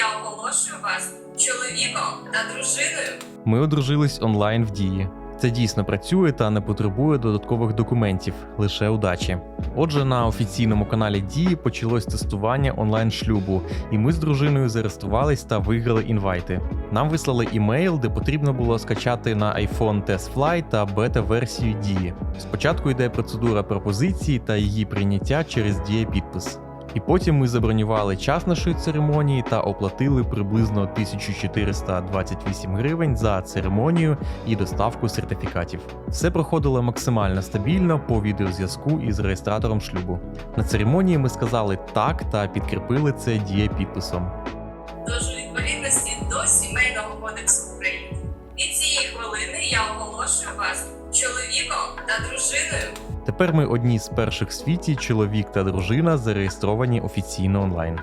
я оголошую вас чоловіком та дружиною. Ми одружились онлайн в дії. Це дійсно працює та не потребує додаткових документів, лише удачі. Отже, на офіційному каналі Дії почалось тестування онлайн шлюбу, і ми з дружиною зареєструвались та виграли інвайти. Нам вислали імейл, де потрібно було скачати на iPhone TestFly та бета-версію Дії. Спочатку йде процедура пропозиції та її прийняття через дія підпис. І потім ми забронювали час нашої церемонії та оплатили приблизно 1428 гривень за церемонію і доставку сертифікатів. Все проходило максимально стабільно по відеозв'язку із реєстратором шлюбу. На церемонії ми сказали так та підкріпили це дія підписом. Тож у відповідності до Сімейного кодексу України від цієї хвилини я оголошую вас чоловіком та дружиною. Тепер ми одні з перших в світі чоловік та дружина зареєстровані офіційно онлайн.